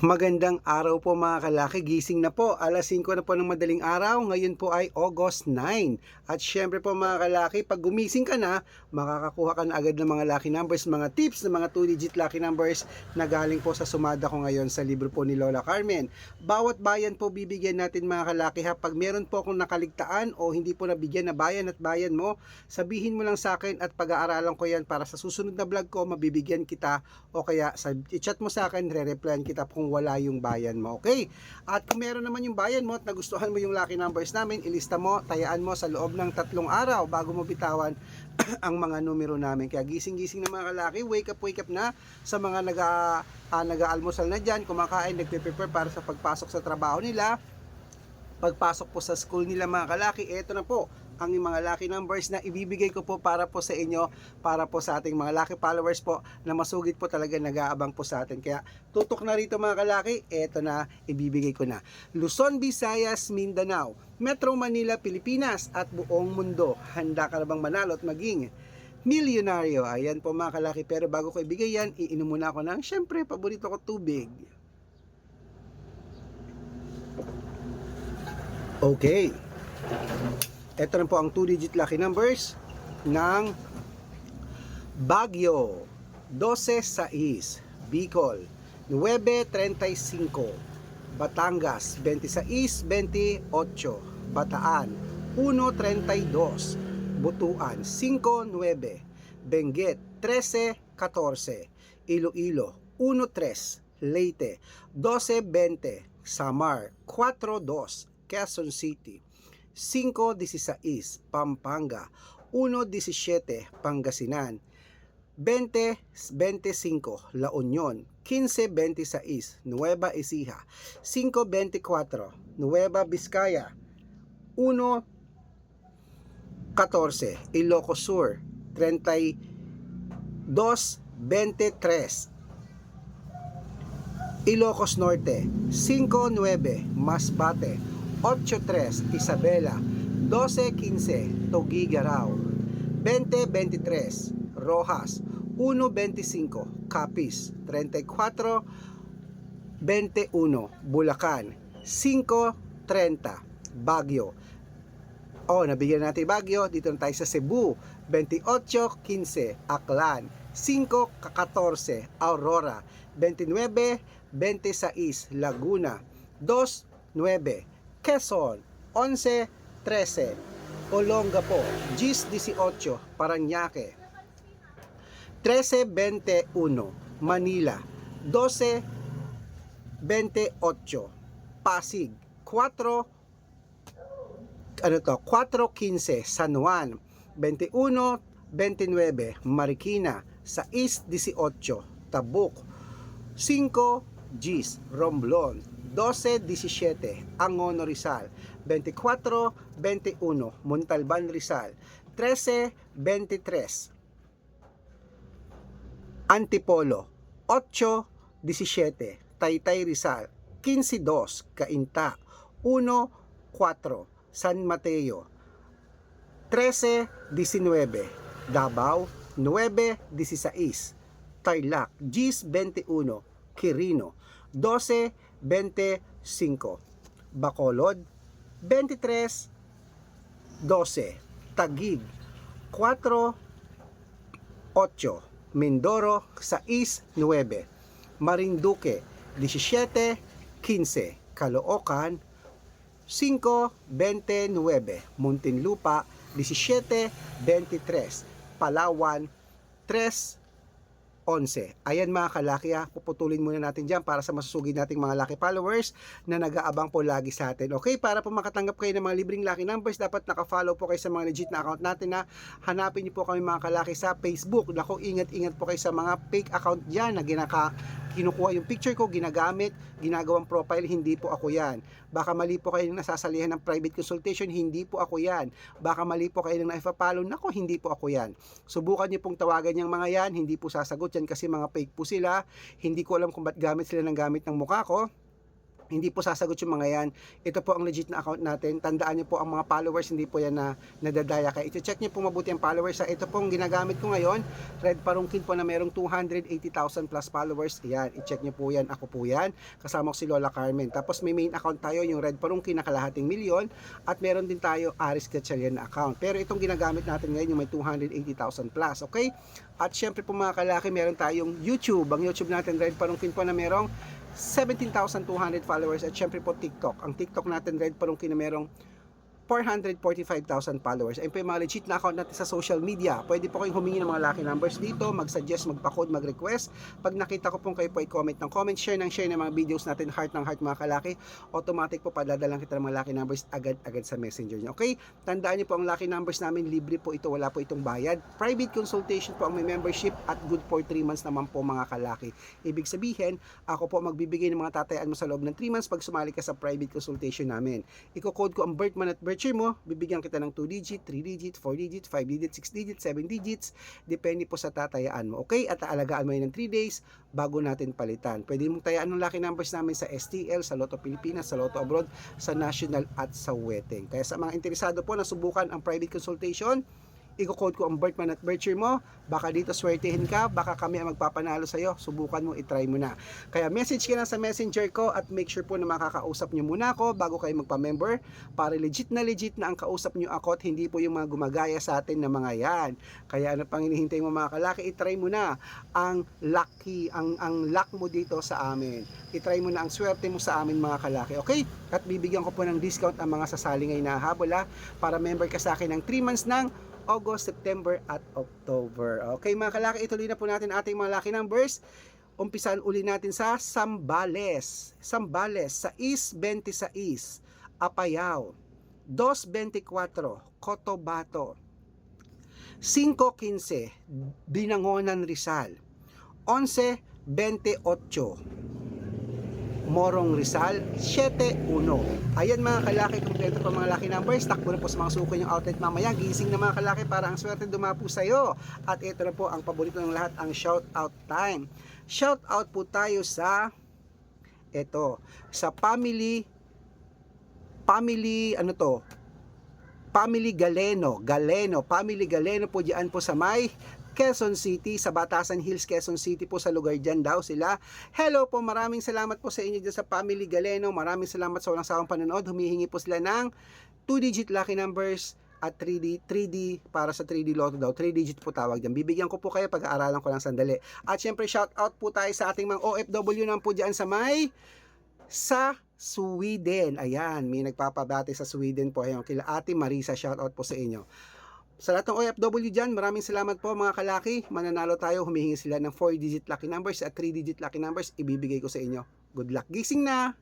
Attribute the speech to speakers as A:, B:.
A: Magandang araw po mga kalaki, gising na po, alas 5 na po ng madaling araw, ngayon po ay August 9. At syempre po mga kalaki, pag gumising ka na, makakakuha ka na agad ng mga lucky numbers, mga tips ng mga 2-digit lucky numbers na galing po sa sumada ko ngayon sa libro po ni Lola Carmen. Bawat bayan po bibigyan natin mga kalaki ha, pag meron po akong nakaligtaan o hindi po nabigyan na bayan at bayan mo, sabihin mo lang sa akin at pag-aaralan ko yan para sa susunod na vlog ko, mabibigyan kita o kaya sa chat mo sa akin, re-replyan kita kung wala yung bayan mo. Okay? At kung meron naman yung bayan mo at nagustuhan mo yung lucky numbers namin, ilista mo, tayaan mo sa loob ng tatlong araw bago mo bitawan ang mga numero namin. Kaya gising-gising na mga kalaki, wake up, wake up na sa mga naga, ah, nag-aalmusal na dyan, kumakain, nagpe-prepare para sa pagpasok sa trabaho nila, pagpasok po sa school nila mga kalaki, eto na po ang mga lucky numbers na ibibigay ko po para po sa inyo, para po sa ating mga lucky followers po na masugid po talaga nag-aabang po sa atin. Kaya tutok na rito mga kalaki, eto na ibibigay ko na. Luzon, Visayas, Mindanao, Metro Manila, Pilipinas at buong mundo. Handa ka na bang manalo at maging milyonaryo? Ayan po mga kalaki. Pero bago ko ibigay yan, iinom muna ako ng, syempre, paborito ko tubig. Okay. Ito na po ang 2-digit lucky numbers ng Baguio 12-6, Bicol 9-35, Batangas 26-28, Bataan 1-32, Butuan 5-9, Benguet 13-14, Iloilo 1-3, Leyte 12-20, Samar 4-2, Quezon City 5.16 Pampanga. 1.17 Pangasinan. 20.25 La Union 15.26 Nueva Ecija. 5.24 Nueva Vizcaya. 1.14 Ilocos Sur. 32.23 Ilocos Norte. 5.9 Masbate 8.3 Isabela 12.15 Tugigaraw 20.23 Rojas 1.25 Capiz 34 21 Bulacan 5.30 Baguio Oh, nabigyan natin Baguio. Dito na tayo sa Cebu. 28.15 Aklan. 5.14 Aurora. 29.26 Laguna. 2.9 Quezon, 11-13, Olongapo, Gis 18, Paranaque, 13-21, Manila, 12-28, Pasig, 4, ano to, 4-15, San Juan, 21-29, Marikina, 6-18, Tabuk, 5, Gis, Romblon, 12-17 Angono Rizal. 24-21 Montalban Rizal. 13-23 Antipolo. 8-17 Taytay Rizal. 15-2 Cainta 1-4 San Mateo. 13-19 Davao. 9-16 Tarlac 10-21 Quirino. 12 25. Bacolod, 23, 12. Tagig, 4, 8. Mindoro, 6, 9. Marinduque, 17, 15. Caloocan, 5, 29. Muntinlupa, 17, 23. Palawan, 3, 11. Ayan mga kalaki ha, puputulin muna natin dyan para sa masusugid nating mga lucky followers na nag-aabang po lagi sa atin. Okay, para po makatanggap kayo ng mga libreng lucky numbers, dapat naka-follow po kayo sa mga legit na account natin na hanapin niyo po kami mga kalaki sa Facebook. Nako, ingat-ingat po kayo sa mga fake account dyan na ginaka kinukuha yung picture ko, ginagamit, ginagawang profile, hindi po ako yan. Baka mali po kayo nasasalihan ng private consultation, hindi po ako yan. Baka mali po kayo ng naipapalo, nako, hindi po ako yan. Subukan niyo pong tawagan yung mga yan, hindi po sasagot yan kasi mga fake po sila. Hindi ko alam kung ba't gamit sila ng gamit ng mukha ko Hindi po sasagot yung mga yan. Ito po ang legit na account natin. Tandaan niyo po ang mga followers, hindi po yan na nadadaya kayo. Ito check niyo po mabuti ang followers. Sa ito pong ginagamit ko ngayon, Red Parungkin po na merong 280,000 plus followers. Ayan, i-check niyo po yan. Ako po yan. Kasama ko si Lola Carmen. Tapos may main account tayo, yung Red Parungkin na kalahating milyon. At meron din tayo Aris Gatchalian na account. Pero itong ginagamit natin ngayon, yung may 280,000 plus. Okay? At syempre po mga kalaki, meron tayong YouTube. Ang YouTube natin, Red Parungkin po na merong 17,200 followers at syempre po TikTok. Ang TikTok natin Red Parungkin na merong 445,000 followers. Ayun po yung mga legit na account natin sa social media. Pwede po kayong humingi ng mga lucky numbers dito, mag-suggest, magpa-code, mag-request. Pag nakita ko pong kayo po ay comment ng comment, share ng share ng mga videos natin, heart ng heart mga kalaki, automatic po padadalang kita ng mga lucky numbers agad-agad sa messenger niyo. Okay? Tandaan niyo po ang lucky numbers namin, libre po ito, wala po itong bayad. Private consultation po ang may membership at good for 3 months naman po mga kalaki. Ibig sabihin, ako po magbibigay ng mga tatayaan mo sa loob ng 3 months pag sumali ka sa private consultation namin. Iko-code ko ang birth month at birth year mo, bibigyan kita ng 2 digit, 3 digit, 4 digit, 5 digit, 6 digit, 7 digits, depende po sa tatayaan mo. Okay? At aalagaan mo yun ng 3 days bago natin palitan. Pwede mong tayaan ng lucky numbers namin sa STL, sa Lotto Pilipinas, sa Lotto Abroad, sa National at sa Weteng. Kaya sa mga interesado po na subukan ang private consultation, i-code ko ang birth month at birth year mo, baka dito swertehin ka, baka kami ang magpapanalo sa'yo, subukan mo, itry mo na. Kaya message ka na sa messenger ko at make sure po na makakausap nyo muna ako bago kayo magpa-member para legit na legit na ang kausap nyo ako at hindi po yung mga gumagaya sa atin na mga yan. Kaya ano pang hinihintay mo mga kalaki, itry mo na ang lucky, ang, ang luck mo dito sa amin. Itry mo na ang swerte mo sa amin mga kalaki, okay? At bibigyan ko po ng discount ang mga sasali ngayon na habol ha, para member ka sa akin ng 3 months ng August, September at October. Okay mga kalaki, ituloy na po natin ating mga lucky numbers. Umpisan uli natin sa Sambales. Sambales, sa East 26, Apayao, 224, Cotabato, 515, Binangonan Rizal, 1128, Morong Rizal, 71. Ayan mga kalaki, kompleto pa mga lucky numbers. Takbo na po sa mga suko yung outlet mamaya. Gising na mga kalaki para ang swerte dumapo sa'yo. At ito na po ang paborito ng lahat, ang shout out time. Shout out po tayo sa ito, sa family family ano to Family Galeno, Galeno, Family Galeno po diyan po sa may Quezon City, sa Batasan Hills, Quezon City po sa lugar dyan daw sila. Hello po, maraming salamat po sa inyo dyan sa Family Galeno. Maraming salamat sa walang sawang panonood. Humihingi po sila ng 2-digit lucky numbers at 3D, 3D para sa 3D Lotto daw. 3 digit po tawag dyan. Bibigyan ko po kayo pag-aaralan ko lang sandali. At syempre shout out po tayo sa ating mga OFW naman po dyan sa may sa Sweden. Ayan, may nagpapabati sa Sweden po. Ayun, kila Ate Marisa, shout out po sa inyo. Sa lahat ng OFW dyan, maraming salamat po mga kalaki. Mananalo tayo, humihingi sila ng 4-digit lucky numbers at 3-digit lucky numbers. Ibibigay ko sa inyo. Good luck. Gising na!